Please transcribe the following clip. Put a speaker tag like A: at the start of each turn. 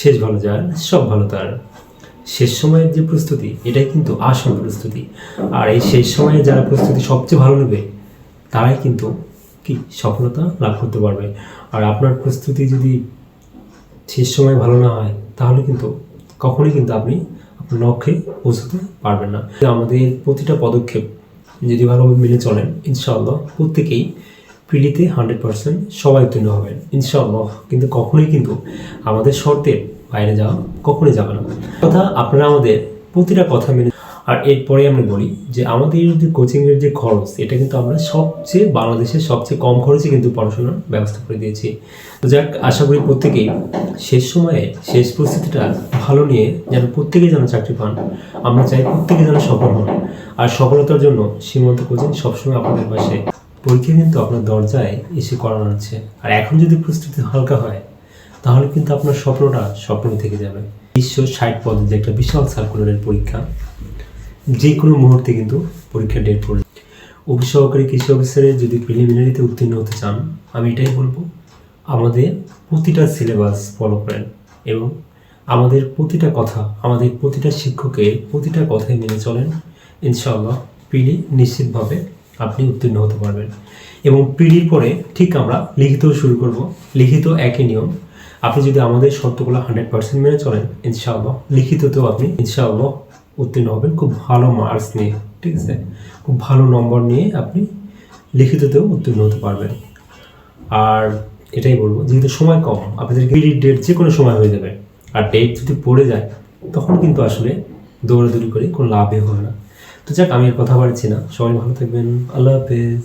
A: শেষ ভালো যার, সব ভালো তার। শেষ সময়ের যে প্রস্তুতি, এটাই কিন্তু আসল প্রস্তুতি। আর এই শেষ সময়ে যারা প্রস্তুতি সবচেয়ে ভালো নেবে, তারাই কিন্তু কি সফলতা লাভ করতে পারবে। আর আপনার প্রস্তুতি যদি শেষ সময় ভালো না হয়, তাহলে কিন্তু কখনোই কিন্তু আপনি আপনার লক্ষ্যে পৌঁছতে পারবেন না। আমাদের প্রতিটা পদক্ষেপ যদি ভালোভাবে মেনে চলেন, ইনশাআল্লাহ প্রত্যেকেই পিড়িতে হান্ড্রেড পার্সেন্ট সবাই উত্তীর্ণ হবেন। ইনশাআল্লাহ। কিন্তু কখনোই কিন্তু আমাদের শর্তের বাইরে যাওয়া কখনোই যাবে না। কথা আপনারা আমাদের প্রতিটা কথা মেনে আর এরপরে আমরা বলি যে আমাদের যে কোচিংয়ের যে খরচ, এটা কিন্তু আমরা সবচেয়ে বাংলাদেশের সবচেয়ে কম খরচে কিন্তু পড়াশোনার ব্যবস্থা করে দিয়েছি। তো যাক, আশা করি প্রত্যেকেই শেষ সময়ে শেষ পরিস্থিতিটা ভালো নিয়ে যেন প্রত্যেকেই যেন চাকরি পান, আমরা চাই প্রত্যেকে যেন সফল হন। আর সফলতার জন্য সীমান্ত কোচিং সবসময় আপনাদের পাশে। পরীক্ষা কিন্তু আপনার দরজায় এসে করানো হচ্ছে। আর এখন যদি প্রস্তুতি হালকা হয়, তাহলে কিন্তু আপনার স্বপ্নটা স্বপ্নই থেকে যাবে। বিশ্ব ষাট পদের যে একটা বিশাল সার্কুলারের পরীক্ষা যে কোনো মুহূর্তে কিন্তু পরীক্ষা ডেট পড়ে অফিস সহকারী কৃষি অফিসারে যদি প্রিলিমিনারিতে উত্তীর্ণ হতে চান, আমি এটাই বলব, আমাদের প্রতিটা সিলেবাস ফলো করেন এবং আমাদের প্রতিটা কথা, আমাদের প্রতিটা শিক্ষকের প্রতিটা কথাই মেনে চলেন। ইনশাআল্লাহ পিডি নিশ্চিতভাবে আপনি উত্তীর্ণ হতে পারবেন। এবং পিডির পরে ঠিক আমরা লিখিত শুরু করব। লিখিত একই নিয়ম। আপনি যদি আমাদের শর্তগুলো হান্ড্রেড পার্সেন্ট মেনে চলেন, ইনশাআল্লাহ লিখিততেও আপনি ইনশাআল্লাহ উত্তীর্ণ হবেন। খুব ভালো মার্কস নিয়ে, ঠিক আছে? খুব ভালো নম্বর নিয়ে আপনি লিখিততেও উত্তীর্ণ হতে পারবেন। আর এটাই বলব, যেহেতু সময় কম, আপনাদের পিরিয়ড ডেট যে কোনো সময় হয়ে যাবে। আর ডেট যদি পড়ে যায়, তখন কিন্তু আসলে দৌড়াদৌড়ি করে কোনো লাভই হবে না। তো যাক আমি আর কথা বাড়ছি না। সবাই ভালো থাকবেন। আল্লাহ হাফেজ।